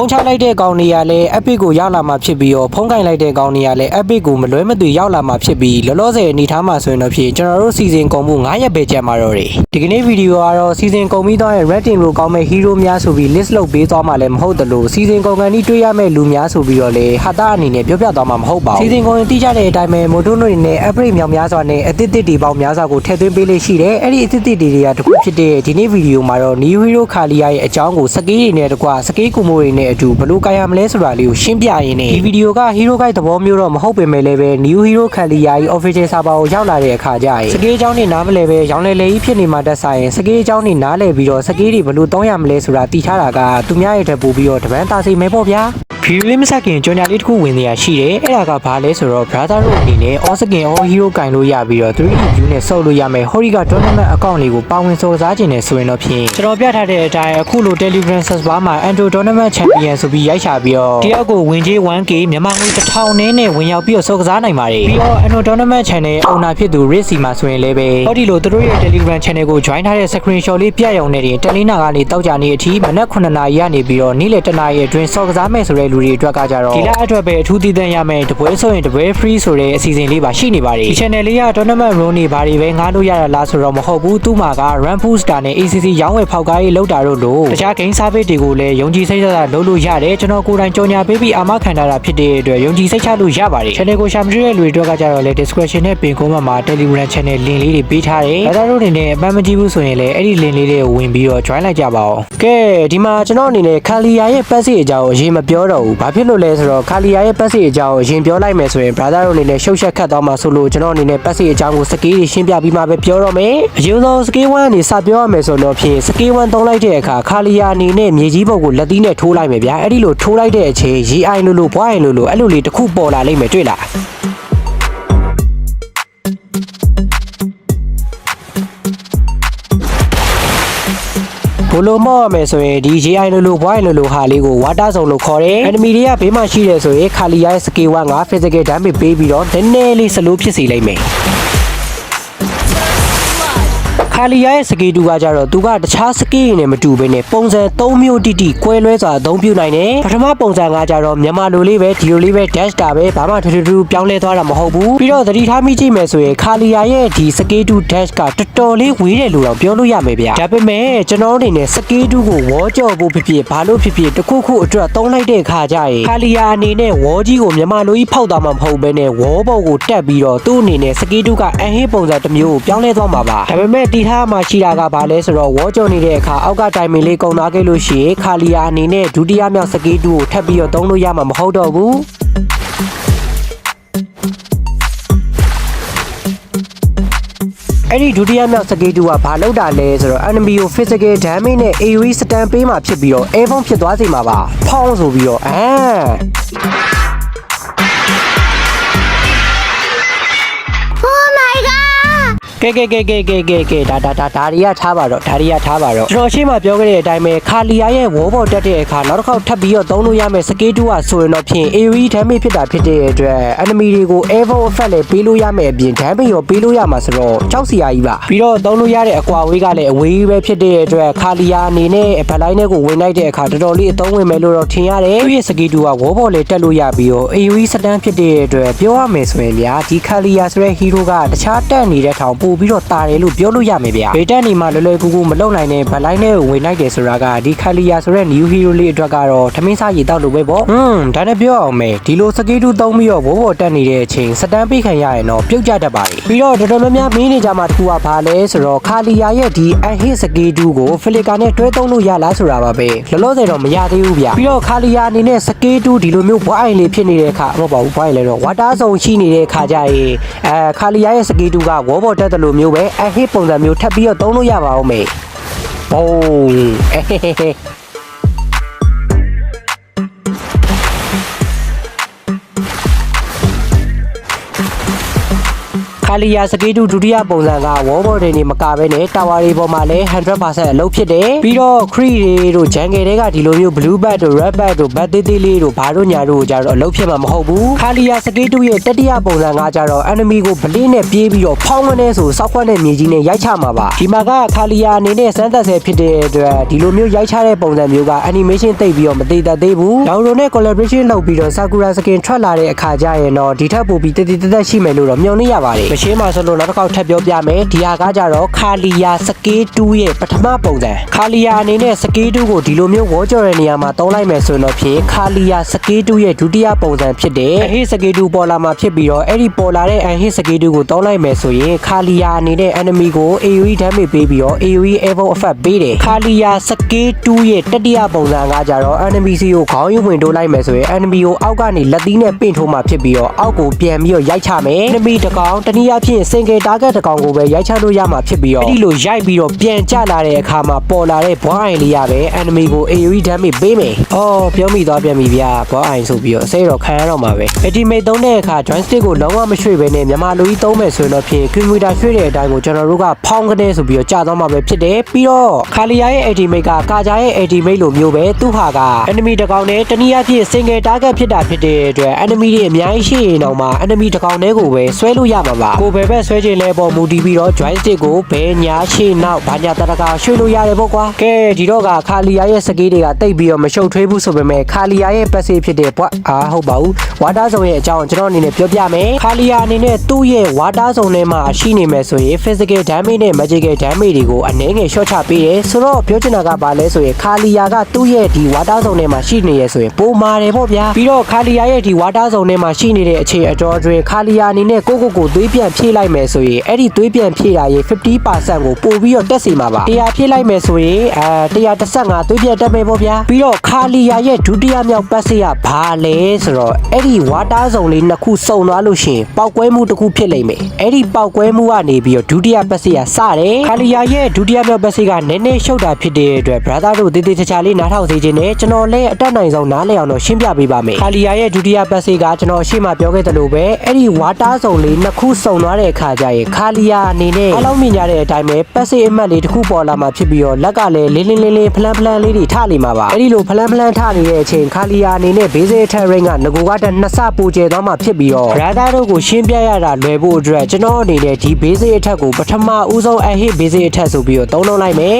ဖုန်းချလိုက်တဲ့ကောင်တွေကလည်း epic ကိုရောက်လာမှာဖြစ်ပြီးတော့ဖုန်းကင်လိုက်တဲ့ကောင်တွေကလည်း epic ကိုမလွဲမသွေရောက်လာမှာဖြစ်ပြီးလောလောဆယ်အနေထားမှာဆိုရင်တော့ဖြစ်ကျွန်တော်တို့စီစဉ်ကုန်မှု9ရက်ပဲကြာမှာတော့တယ်ဒီကနေ့ဗီဒီယိုကတော့စီစဉ်ကုန်ပြီးတော့ရဲ့ rating လို့ကောင်းမဲ့ hero များဆိုပြီး list လုပ်ပေးသွားမှလည်းမဟုတ်တယ်လို့စီစဉ်ကုန်ကန်ဒီတွေ့ရမဲ့လူများဆိုပြီးတော့လေဟာတာအနေနဲ့ပြောပြသွားမှာမဟုတ်ပါဘူးစီစဉ်ကုန်ရင်တိကျတဲ့အတိုင်းပဲမိုတိုနိုတွေနဲ့ average မြောင်များစွာနဲ့အသစ်သစ်တွေပေါင်းများစွာကိုထည့်သွင်းပေးလေးရှိတယ်အဲ့ဒီအသစ်သစ်တွေတွေကတခုဖြစ်တဲ့ဒီနေ့ဗီဒီယိုမှာတော့ new hero ခါလီယာရဲ့အကြောင်းကိုစကေးတွေနဲ့တကွစကေးကူမိုတွေနဲ့အတူဘယ်လိုကိုင်ရမလဲဆိုတာလေးကိုရှင်းပြရင်းနဲ့ဒီဗီဒီယိုက hero guide သဘောမျိုးတော့မဟုတ်ပေမဲ့လည်းပဲ new hero ခါလီယာရဲ့ official server ကိုရောက်လာတဲ့အခါကျရင်စကေးအကြောင်းတွေနားမလဲပဲရောင်းလဲလဲကြီးဖြစ်နေမှတက်ဆိုင်စကေးအကြောင်းတွေနားလဲပြီးတော့စကေးတွေဘယ်လိုတောင်းရမလဲဆိုတာတည်ထားတာကသူများရဲ့ထက်ပိုပြီးတော့တပန်းသားစိမဲပေါ့ဗျာ ဗီဒီယိုလေးမဆက်ခင်ကြော်ညာလေးတစ်ခုဝင်နေရရှိတယ်အဲ့ဒါကဘာလဲဆိုတော့ brother တို့အနေနဲ့ all skin all hero ကင်လို့ရပြီးတော့ 3D view နဲ့ဆော့လို့ရမယ် Horiga tournament account လေးကိုပါဝင်စော်စားခြင်းနဲ့ဆိုရင်တော့ဖြင့်ကျွန်တော်ပြထားတဲ့အတိုင်းအခုလို Telegram server မှာ Ando tournament champion ဆိုပြီးရိုက်ချပြီးတော့တယောက်ကိုဝင်ကြီး 1k မြန်မာငွေ1000နဲ့နဲ့ဝင်ရောက်ပြီးတော့စော်ကစားနိုင်ပါတယ်ပြီးတော့ Ando tournament channel owner ဖြစ်သူ Rick စီမှာဆိုရင်လည်းပဲဟောဒီလိုသူတို့ရဲ့ Telegram channel ကို join ထားတဲ့ screenshot လေးပြရုံနဲ့တင်တက်လင်းနာကနေတောက်ကြနေအထိမနက်9နာရီကနေပြီးတော့နေ့လယ်10နာရီအတွင်းစော်ကစားမယ်ဆိုတဲ့လူတွေအတွက်ကကြတော့ဒီလအတွက်ပဲအထူးတည်တံ့ရမယ်တပွဲဆိုရင်တပွဲ free ဆိုတဲ့အစီအစဉ်လေးပါရှိနေပါတယ်ဒီ channel လေးက tournament run တွေဘာတွေပဲငားလို့ရတာလားဆိုတော့မဟုတ်ဘူးသူ့မှာက run booster နဲ့ ACC ရောင်းဝယ်ဖောက်ကားရေးလောက်တာတို့လို့တခြား game service တွေကိုလည်းယုံကြည်စိတ်ချတာလုပ်လို့ရတယ်ကျွန်တော်ကိုယ်တိုင်ကြော်ညာပေးပြီးအာမခံထားတာဖြစ်တဲ့အတွက်ယုံကြည်စိတ်ချလို့ရပါတယ် channel ကိုရှာမတွေ့တဲ့လူတွေအတွက်ကကြတော့လေ description နဲ့ပင်ကုန်းမှာ Telegram channel link လေးတွေပေးထားတယ်ဒါတို့အနေနဲ့အပန်းမကြည့်ဘူးဆိုရင်လည်းအဲ့ဒီ link လေးတွေကိုဝင်ပြီးတော့ join လိုက်ကြပါဦးကဲဒီမှာကျွန်တော်အနေနဲ့ခါလီယာရဲ့ passive အကြောင်းကိုအရင်မပြောတော့ဘူးဘာဖြစ်လို့လဲဆိုတော့ခါလီယာရဲ့ passive အကြောင်းကိုအရင်ပြောလိုက်မယ်ဆိုရင် brother တို့အနေနဲ့ရှုပ်ရှက်ခတ်သွားမှာဆိုလို့ကျွန်တော်အနေနဲ့ passive အကြောင်းကိုစကေးတွေရှင်းပြပြီးမှပဲပြောတော့မယ်အရင်ဆုံးစကေး1အနေစပြောရမယ်ဆိုတော့ဖြင့်စကေး1သုံးလိုက်တဲ့အခါခါလီယာအနေနဲ့မြေကြီးဘုတ်ကိုလက်သီးနဲ့ထိုးလိုက်မယ်ဗျာအဲ့ဒီလိုထိုးလိုက်တဲ့အချိန်ရေအိုင်လို့လို့ဘွားရင်လို့လို့အဲ့လိုလေးတစ်ခုပေါ်လာလိမ့်မယ်တွေ့လား ဘလိုမော့ရမယ်ဆိုရင်ဒီ GI လိုလို Y လိုလိုဟာလေးကို water zone လို့ခေါ်တယ် enemy တွေကဘေးမှာရှိတယ်ဆိုရင်ခါလီယာရဲ့ skill 1က physical damage ပေးပြီးတော့နည်းနည်းလေး slow ဖြစ်စေလိမ့်မယ် ခါလီယာရဲ့စကေတူကကြတော့သူကတခြားစကေတွေနဲ့မတူဘဲနဲ့ပုံစံ၃မျိုးတိတိကွဲလွဲစွာအသုံးပြုနိုင်တယ်ပထမပုံစံကကြတော့မြန်မာလိုလေးပဲဒီလိုလေးပဲ dash တာပဲဘာမှထူးထူးထူးပြောင်းလဲသွားတာမဟုတ်ဘူးပြီးတော့သတိထားမိကြည့်မယ်ဆိုရင်ခါလီယာရဲ့ဒီစကေတူ dash ကတော်တော်လေးဝေးတယ်လို့တော့ပြောလို့ရမယ်ဗျာဒါပေမဲ့ကျွန်တော်အနေနဲ့စကေတူကိုဝေါ်ကြော်ဖို့ဖြစ်ဖြစ်ဘာလို့ဖြစ်ဖြစ်တစ်ခုခုအတွက်သုံးလိုက်တဲ့အခါကျရင်ခါလီယာအနေနဲ့ဝေါ်ကြီးကိုမြန်မာလိုကြီးဖောက်သွားမှာမဟုတ်ဘဲနဲ့ဝေါ်ဘော်ကိုတက်ပြီးတော့သူ့အနေနဲ့စကေတူကအန်ဟင်းပုံစံတစ်မျိုးကိုပြောင်းလဲသွားမှာပါဒါပေမဲ့တီထားမှရှိတာကဘာလဲဆိုတော့ဝေါ်ကြော်နေတဲ့အခါအောက်ကတိုင်မင်လေးကုံသွားခဲ့လို့ရှိရင်ခါလီယာအနေနဲ့ဒုတိယမြောက်စကေတူကိုထပ်ပြီးတော့သုံးလို့ရမှာမဟုတ်တော့ဘူးအဲ့ဒီဒုတိယမြောက်စကေးတူကဘာလောက်တာလဲဆိုတော့ enemy ကို physical damage နဲ့ AoE stun ပေးမှဖြစ်ပြီးတော့ airborne ဖြစ်သွားစေမှာပါဖောင်းဆိုပြီးတော့အာ ကဲကဲကဲကဲကဲကဲကဲဒါဒါဒါဒါရီယာထားပါတော့ဒါရီယာထားပါတော့ကျွန်တော်ရှင်းမပြောခဲ့တဲ့အတိုင်းပဲခါလီယာရဲ့ဝေါ်ဘော်တက်တဲ့အခါနောက်တစ်ခေါက်ထပ်ပြီးတော့သုံးလို့ရမယ်စကေးတူကဆိုရင်တော့ဖြင့် AoE damage ဖြစ်တာဖြစ်တဲ့အတွက် enemy တွေကို airborne effect လည်းပေးလို့ရမယ်အပြင် damage ရောပေးလို့ရမှာဆိုတော့ကြောက်စရာကြီးပါပြီးတော့သုံးလို့ရတဲ့အကွာဝေးကလည်းအဝေးပဲဖြစ်တဲ့အတွက်ခါလီယာအနေနဲ့ဘက်လိုင်းထဲကိုဝင်လိုက်တဲ့အခါတော်တော်လေးအသုံးဝင်မယ်လို့တော့ထင်ရတယ်သူ့ရဲ့စကေးတူကဝေါ်ဘော်လည်းတက်လို့ရပြီးတော့ AoE စတန်ဖြစ်တဲ့အတွက်ပြောရမယ်ဆိုရင်ဗျာဒီခါလီယာဆိုတဲ့ hero ကတခြားတက်နေတဲ့ထောင်ပို့ပြီးတော့တာတယ်လို့ပြောလို့ရမယ်ဗျာဘေတက်နေမှာလွယ်လွယ်ကူကူမလုံနိုင်တဲ့ဘက်လိုင်းထဲကိုဝင်လိုက်တယ်ဆိုတာကဒီခါလီယာဆိုတဲ့ new hero လေးအတွက်ကတော့ထမင်းစားရည်တောက်လို့ပဲပေါ့ဟွန်းဒါနဲ့ပြောအောင်မယ်ဒီလိုစကေးတူသုံးပြီးတော့ဝေါ်ဘော်တက်နေတဲ့အချိန်စတန်ပိတ်ခံရရင်တော့ပြုတ်ကြတတ်ပါတယ်ပြီးတော့တော်တော်များများမင်းနေကြမှာတခုကဘာလဲဆိုတော့ခါလီယာရဲ့ဒီအဟစ်စကေးတူကိုဖီလီကာနဲ့တွဲသုံးလို့ရလားဆိုတာပါပဲလောလောဆယ်တော့မရသေးဘူးဗျာပြီးတော့ခါလီယာအနေနဲ့စကေးတူဒီလိုမျိုးဘွားအိုင်လေးဖြစ်နေတဲ့အခါမဟုတ်ပါဘူးဘွားအိုင်လည်းတော့ဝါတာဆုံရှိနေတဲ့အခါကျရင်အဲခါလီယာရဲ့စကေးတူကဝေါ်ဘော်တက်တယ်လို့မျိုးပဲအဟစ်ပုံစံမျိုးထပ်ပြီးတော့သုံးလို့ရပါအောင်မေဘုံအဲ ခခါလီယာစကေးတူဒုတိယပုံစံကဝေါ်ဘော်တွေနေမကဘဲနဲ့တာဝါတွေပေါ်မှာလည်း100%အလုပ်ဖြစ်တယ်ပြီးတော့ခရီတွေတို့ဂျန်ဂယ်တွေကဒီလိုမျိုး blue bat တို့ red bat တို့ဘတ်သေးသေးလေးတို့ဘာတို့ညာတို့ကြတော့အလုပ်ဖြစ်မှာမဟုတ်ဘူးခါလီယာစကေးတူရဲ့တတိယပုံစံကကြတော့ enemy ကိုဗလင်းနဲ့ပြေးပြီးတော့ဖောင်းကနေဆိုစောက်ခွက်နဲ့မြေကြီးနဲ့ရိုက်ချမှာပါဒီမှာကခါလီယာအနေနဲ့စမ်းသပ်ဆဲဖြစ်တဲ့အတွက်ဒီလိုမျိုးရိုက်ချတဲ့ပုံစံမျိုးက animation သိပ်ပြီးတော့မသေးတတ်သေးဘူးဒေါင်လိုနဲ့ collaboration လုပ်ပြီးတော့ Sakura skin ထွက်လာတဲ့အခါကျရင်တော့ဒီထက်ပိုပြီးတည်တည်တသက်ရှိမယ်လို့တော့မျှော်လင့်ရပါတယ်မရှင်းပါဆိုလို့နောက်တစ်ခေါက်ထပ်ပြောပြမယ်ဒီဟာကကြတော့ခါလီယာစကေး2ရဲ့ပထမပုံစံခါလီယာအနေနဲ့စကေး2ကိုဒီလိုမျိုးဝေါ်ကြော်တဲ့နေရာမှာသုံးလိုက်မယ်ဆိုရင်တော့ဖြင့်ခါလီယာစကေး2ရဲ့ဒုတိယပုံစံဖြစ်တဲ့အဟိစကေး2ပေါ်လာမှာဖြစ်ပြီးတော့အဲ့ဒီပေါ်လာတဲ့အဟိစကေး2ကိုသုံးလိုက်မယ်ဆိုရင်ခါလီယာအနေနဲ့ enemy ကို AoE damage ပေးပြီးတော့ AoE evo effect ပေးတယ်ခါလီယာစကေး2ရဲ့တတိယပုံစံကကြတော့ enemy စီကိုခေါင်းယူဝင်တိုးလိုက်မယ်ဆိုရင် enemy ကိုအောက်ကနေလက်သီးနဲ့ပင့်ထိုးမှဖြစ်ပြီးတော့အောက်ကိုပြန်ပြီးတော့ရိုက်ချမယ် enemy တစ်ကောင်တနည်းအားဖြင့် single target တစ်ကောင်ကိုပဲရိုက်ချလို့ရမှာဖြစ်ပြီးတော့အဲ့ဒီလိုရိုက်ပြီးတော့ပြန်ကျလာတဲ့အခါမှာပေါ်လာတဲ့ဘွားအိုင်လေးရပဲ enemy ကို AoE damage ပေးမယ်။အော်ပြောမိသွားပြန်ပြီဗျာဘွားအိုင်ဆိုပြီးတော့စိတ်တော့ခံရတော့မှာပဲ။ ultimate သုံးတဲ့အခါ joystick ကိုလုံးဝမရွှေ့ဘဲနဲ့မြန်မာလူကြီးသုံးမယ်ဆိုရင်တော့ဖြင့် computer ရွှေ့တဲ့အတိုင်းကိုကျွန်တော်တို့ကဖောင်းကနေဆိုပြီးတော့ကြာသွားမှာပဲဖြစ်တယ်။ပြီးတော့ခါလီယာရဲ့ ultimate ကကာဂျာရဲ့ ultimate လိုမျိုးပဲသူ့ဟာက enemy တစ်ကောင်နဲ့တနည်းအားဖြင့် single target ဖြစ်တာဖြစ်တဲ့အတွက် enemy တွေအများကြီးရှိရင်တော့မှ enemy တစ်ကောင်တည်းကိုပဲဆွဲလို့ရမှာပါကိုယ်ပဲပဲဆွဲခြင်းလဲပေါ်မူတည်ပြီးတော့ joystick ကိုဘယ်ညာရှေ့နောက်ဘာညာတရကရွှေ့လို့ရတယ်ပေါ့ကွာကဲဒီတော့ကခါလီယာရဲ့စကေးတွေကတိတ်ပြီးတော့မရှုပ်ထွေးဘူးဆိုပေမဲ့ခါလီယာရဲ့ပတ်စေးဖြစ်တဲ့ဘွားအာဟုတ်ပါဘူးဝါတာဇုံရဲ့အကြောင်းကျွန်တော်အနေနဲ့ပြောပြမယ်ခါလီယာအနေနဲ့သူ့ရဲ့ဝါတာဇုံထဲမှာရှိနေမယ်ဆိုရင် physical damage နဲ့ magical damage တွေကိုအနည်းငယ် short ချပေးတယ်ဆိုတော့ပြောချင်တာကဘာလဲဆိုရင်ခါလီယာကသူ့ရဲ့ဒီဝါတာဇုံထဲမှာရှိနေရဆိုရင်ပိုမာတယ်ပေါ့ဗျာပြီးတော့ခါလီယာရဲ့ဒီဝါတာဇုံထဲမှာရှိနေတဲ့အခြေအတော်တွင်ခါလီယာအနေနဲ့ကိုကိုကိုသွေးပြန်ဖြည့်လိုက်မယ်ဆိုရင်အဲ့ဒီသွေးပြန်ဖြည့်တာရဲ့50%ကိုပို့ပြီးတော့တက်စီမှာပါတရားဖြည့်လိုက်မယ်ဆိုရင်အဲ115သွေးပြန်တက်မယ်ပေါ့ဗျာပြီးတော့ခါလီယာရဲ့ဒုတိယမြောက်ပတ်စေးကဘာလဲဆိုတော့အဲ့ဒီဝါတာဇုံလေးနှစ်ခုစုံသွားလို့ရှရင်ပောက်ကွဲမှုတစ်ခုဖြစ်လိမ့်မယ်အဲ့ဒီပောက်ကွဲမှုကနေပြီးတော့ဒုတိယပတ်စေးကစတယ်ခါလီယာရဲ့ဒုတိယမြောက်ပတ်စေးကနည်းနည်းရှုပ်တာဖြစ်တဲ့အတွက် brother တို့တေးသေးချာချာလေးနားထောင်စေခြင်းနဲ့ကျွန်တော်လည်းအတက်နိုင်ဆုံးနားလည်အောင်တော့ရှင်းပြပေးပါမယ်ခါလီယာရဲ့ဒုတိယပတ်စေးကကျွန်တော်အရှိမပြောခဲ့သလိုပဲအဲ့ဒီဝါတာဇုံလေးနှစ်ခုစုံသွားတဲ့အခါကျရင်ခါလီယာအနေနဲ့အလုံးမြင်ကြတဲ့အတိုင်းပဲပတ်စေးအမှတ်လေးတစ်ခုပေါ်လာမှာဖြစ်ပြီးတော့လက်ကလည်းလင်းလင်းလင်းလင်းဖလန်ဖလန်လေးတွေထနေမှာပါအဲ့ဒီလိုဖလန်ဖလန်ထနေတဲ့အချိန်ခါလီယာအနေနဲ့ဘေးစေးထရင်ကငကိုကတည်းနှစ်ဆပိုကျဲသွားမှာဖြစ်ပြီးတော့ brother တို့ကိုရှင်းပြရတာလွယ်ဖို့အတွက်ကျွန်တော်အနေနဲ့ဒီဘေးစေးအထက်ကိုပထမဦးဆုံးအဟစ်ဘေးစေးအထက်ဆိုပြီးတော့သုံးလုံးလိုက်မယ်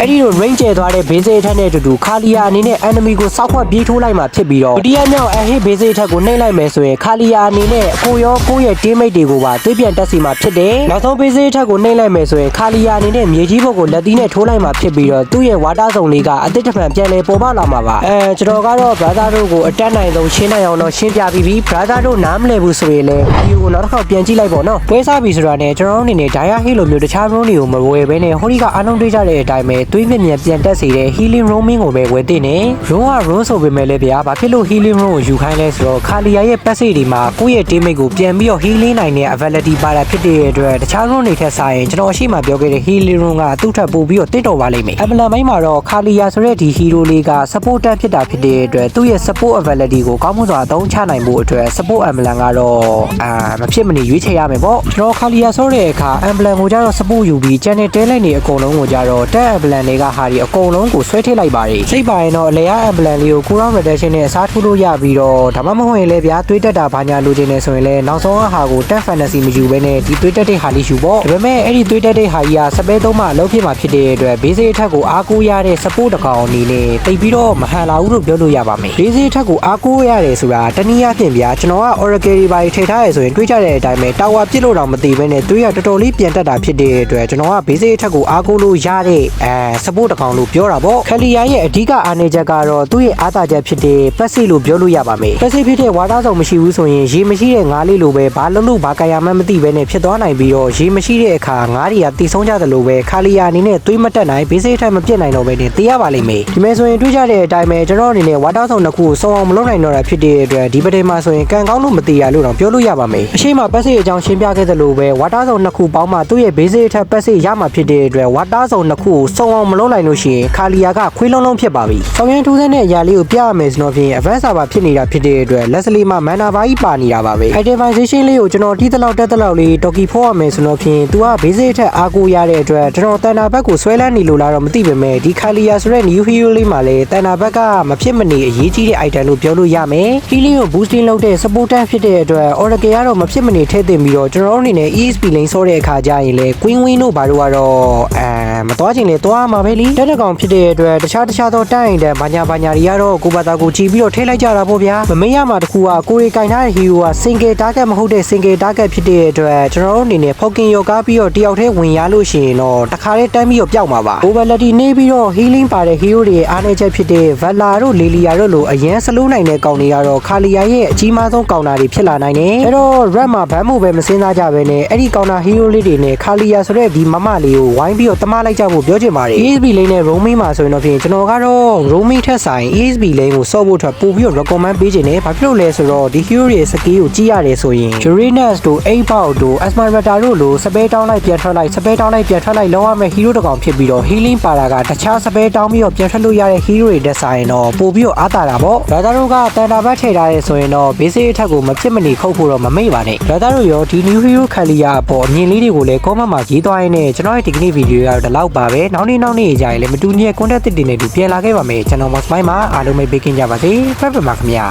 အဲ့ဒီလို range ကျဲသွားတဲ့ဘေးစေးအထက်နဲ့အတူတူခါလီယာအနေနဲ့ enemy ကိုစောက်ခွက်ပြေးထိုးလိုက်မှဖြစ်ပြီးတော့ဒုတိယမြောက်အဟိဘေးစေးအထက်ကိုနှိမ့်လိုက်မယ်ဆိုရင်ခါလီယာအနေနဲ့ကိုရောကိုရဲ့ teammate တွေကိုပါတွေးပြန်တက်စီမှဖြစ်တယ်နောက်ဆုံးဘေးစေးအထက်ကိုနှိမ့်လိုက်မယ်ဆိုရင်ခါလီယာအနေနဲ့မြေကြီးဘုတ်ကိုလက်သီးနဲ့ထိုးလိုက်မှဖြစ်ပြီးတော့သူ့ရဲ့ဝါတာစုံလေးကအသစ်တစ်ဖန်ပြန်လဲပေါ်ပေါက်လာမှာပါအဲကျွန်တော်ကတော့ brother တို့ကိုအတက်နိုင်ဆုံးရှင်းနိုင်အောင်တော့ရှင်းပြပြီးပြီ brother တို့နားမလည်ဘူးဆိုရင်လည်းဒီကိုနောက်တစ်ခေါက်ပြန်ကြည့်လိုက်ပေါ့နော်ပွဲစားပြီဆိုတာနဲ့ကျွန်တော်တို့အနေနဲ့ Dia Hit လိုမျိုးတခြား room တွေကိုမဝယ်ဘဲနဲ့ဟိုဒီကအားလုံးတွေးကြတဲ့အတိုင်းပဲတွေးမြင်မြန်ပြန်တက်စေတဲ့ healing roaming ကိုပဲဝယ်တင်နေ room က room ဆိုပေမဲ့လည်းဗျာဘာဖြစ်လို့ healing room ကိုယူခိုင်းလဲဆိုတော့ခါလီယာရဲ့ passive တွေမှာကိုယ့်ရဲ့ teammate ကိုပြန်ပြီးတော့ healing နိုင်တဲ့ ability ပါတာဖြစ်တဲ့အတွက်တခြား room တွေထက်စာရင်ကျွန်တော်အရှိမပြောခဲ့တဲ့ healing room ကသူ့ထက်ပိုပြီးတော့တင့်တော်ပါလိမ့်မယ်အပလန်ပိုင်းမှာတော့ခါလီယာဆိုတဲ့ဒီ hero လေးက support တက်ဖြစ်တာဖြစ်တဲ့အတွက်သူ့ရဲ့ support ability ကိုကောင်းမွန်စွာအသုံးချနိုင်ဖို့အတွက် support ambulance ကတော့အာမဖြစ်မနေရွေးချယ်ရမယ်ပေါ့ကျွန်တော်ခါလီယာဆိုတဲ့အခါ ambulance ကိုကြတော့ support ယူပြီး channel တဲလိုက်နေအကုန်လုံးကိုကြတော့တက် ambulance တွေကဟာဒီအကုန်လုံးကိုဆွဲထည့်လိုက်ပါတယ်စိတ်ပါရင်တော့အလေယာ ambulance လေးကို cooldown reduction နဲ့အစားထိုးလို့ရပြီးတော့ဒါမှမဟုတ်ရင်လည်းဗျာတွေးတက်တာဘာညာလိုချင်နေဆိုရင်လည်းနောက်ဆုံးအဟာကိုတက် fantasy မယူဘဲနဲ့ဒီတွေးတက်တဲ့ဟာလေးယူပေါ့ဒါပေမဲ့အဲ့ဒီတွေးတက်တဲ့ဟာကြီးကစပဲသုံးမှအလုပ်ဖြစ်မှာဖြစ်တဲ့အတွက် basic အထက်ကိုအားကိုးရတဲ့ support တစ်ကောင်အနေနဲ့တိတ်ပြီးတော့မဟန်လာဘူးလို့ပြောလို့ရပါမယ် basic အထက်ကိုအားကိုးရတယ်ဆိုတာတနည်းအားဖြင့်ဗျာကျွန်တော်က oracle တွေပါထည့်ထားရဆိုရင်တွေးကြတဲ့အတိုင်းပဲ tower ပြစ်လို့တော့မသိဘဲနဲ့တွေးရတော်တော်လေးပြန်တက်တာဖြစ်တဲ့အတွက်ကျွန်တော်က basic အထက်ကိုအားကိုးလို့ရတဲ့အဲ support တစ်ကောင်လို့ပြောတာပေါ့ခလီယာရဲ့အဓိကအားနည်းချက်ကတော့သူ့ရဲ့အားသာချက်ဖြစ်တဲ့ passive လို့ပြောလို့ရပါမယ် passive ဖြစ်တဲ့ဝါသားဆောင်မရှိဘူးဆိုရင်ရေမရှိတဲ့ငါးလေးလိုပဲဘာလို့လို့ဘာကရမှန်းမသိဘဲနဲ့ဖြစ်သွားနိုင်ပြီးတော့ရေမရှိတဲ့အခါငါးတွေကတီဆုံးကြသလိုပဲခါလီယာအနေနဲ့သွေးမတက်နိုင် basic ထက်မပြတ်နိုင်တော့ဘဲနဲ့တေးရပါလိမ့်မယ်ဒီမဲ့ဆိုရင်တွေးကြတဲ့အတိုင်းပဲကျွန်တော်အနေနဲ့ဝါသားဆောင်တစ်ခုကိုစုံအောင်မလုပ်နိုင်တော့တာဖြစ်တဲ့အတွက်ဒီပဒေမှာဆိုရင်ကံကောင်းလို့မသေးရလို့တော့ပြောလို့ရပါမယ်အရှိမ passive အကြောင်းရှင်းပြခဲ့သလိုပဲဝါသားဆောင်နှစ်ခုပေါင်းမှသူ့ရဲ့ basic ထက် passive ရမှာဖြစ်တဲ့အတွက်ဝါသားဆောင်နှစ်ခုကိုစုံအောင်အောင်မလုပ်လိုက်လို့ရှိရင်ခါလီယာကခွေးလုံးလုံးဖြစ်ပါပြီဆောင်ရန်ထူးဆန်းတဲ့အရာလေးကိုပြရမယ်ဆိုတော့ဖြင့် advanced server ဖြစ်နေတာဖြစ်တဲ့အတွက် Leslie မှာ mana bar ကြီးပါနေတာပါပဲ itemization လေးကိုကျွန်တော်တီးတလောက်တက်တလောက်လေး Toki ဖို့ရမယ်ဆိုတော့ဖြင့် तू က basic ထက်အားကိုးရတဲ့အတွက်ကျွန်တော်တန်တာဘက်ကိုဆွဲလန်းနေလို့လားတော့မသိပေမဲ့ဒီခါလီယာဆိုတဲ့ new hero လေးမှာလည်းတန်တာဘက်ကမဖြစ်မနေအရေးကြီးတဲ့ item လို့ပြောလို့ရမယ်။ healing ကို boosting လုပ်တဲ့ support tank ဖြစ်တဲ့အတွက် Oracle ကတော့မဖြစ်မနေထည့်သင့်ပြီးတော့ကျွန်တော်တို့အနေနဲ့ ESP lane ဆောတဲ့အခါကျရင်လည်း Queen Win တို့ဘာတို့ကတော့အဲမသွားချင်လေသွားမှာပဲလीတက်တဲ့ကောင်ဖြစ်တဲ့အတွက်တခြားတခြားသောတိုင်တဲ့ဘာညာဘာညာတွေကတော့ကိုဘာသာကိုကြည်ပြီးတော့ထိလိုက်ကြတာပေါ့ဗျာမမေ့ရမှာတခုကကိုရီကင်ထားတဲ့ hero က single target မဟုတ်တဲ့ single target ဖြစ်တဲ့အတွက်ကျွန်တော်တို့အနေနဲ့ Pokin ရောကားပြီးတော့တယောက်တည်းဝင်ရလို့ရှိရင်တော့တခါတည်းတန်းပြီးတော့ပျောက်မှာပါ overlady နေပြီးတော့ healing ပါတဲ့ hero တွေအားနည်းချက်ဖြစ်တဲ့ Valla တို့ Lilia တို့လိုအရန်စလိုးနိုင်တဲ့ကောင်တွေကတော့ခါလီယာရဲ့အကြီးမားဆုံးကောင်တာတွေဖြစ်လာနိုင်တယ်အဲ့တော့ red မှာဘမ်းမှုပဲမစင်းစားကြပဲနဲ့အဲ့ဒီကောင်တာ hero လေးတွေနဲ့ခါလီယာဆိုတဲ့ဒီမမလေးကိုဝိုင်းပြီးတော့တမလိုက်ကြဖို့ပြောချင်ပါတယ် ESB lane နဲ့ roaming မှာဆိုရင်တော့ဖြင့်ကျွန်တော်ကတော့ roaming ထက်ဆိုင် ESB lane ကိုစော့ဖို့အတွက်ပို့ပြီးတော့ recommend ပေးချင်တယ်ဘာဖြစ်လို့လဲဆိုတော့ဒီ hero ရဲ့ skill ကိုကြည့်ရတယ်ဆိုရင် Uranus တို့ Apeout တို့ Esmeralda တို့လိုစပယ်တောင်းလိုက်ပြန်ထွက်လိုက်စပယ်တောင်းလိုက်ပြန်ထွက်လိုက်လောက်ရမယ့် hero တစ်ကောင်ဖြစ်ပြီးတော့ healing ပါတာကတခြားစပယ်တောင်းပြီးတော့ပြန်ထွက်လို့ရတဲ့ hero တွေတက်ဆိုင်တော့ပို့ပြီးတော့အားတာတာပေါ့ဒါသားတို့ကတန်တာဘတ်ထည့်ထားရဲဆိုရင်တော့ basic အထက်ကိုမဖြစ်မနေခုတ်ဖို့တော့မမေ့ပါနဲ့ဒါသားတို့ရောဒီ new hero ခလီယာအပေါ်အမြင်လေးတွေကိုလည်း comment မှာရေးသွားရင်းနဲ့ကျွန်တော်ရဲ့ဒီကနေ့ဗီဒီယိုကတော့ဒီလောက်ပါပဲနောက်နေ့နောက်နေ့ကြာရင်လည်းမတူညီတဲ့ content တစ်တွေနဲ့တူပြန်လာခဲ့ပါမယ်ကျွန်တော် Mouse Mine မှာအားလုံးပဲပေးကင်းကြပါစေဖက်ဖက်ပါခင်ဗျာ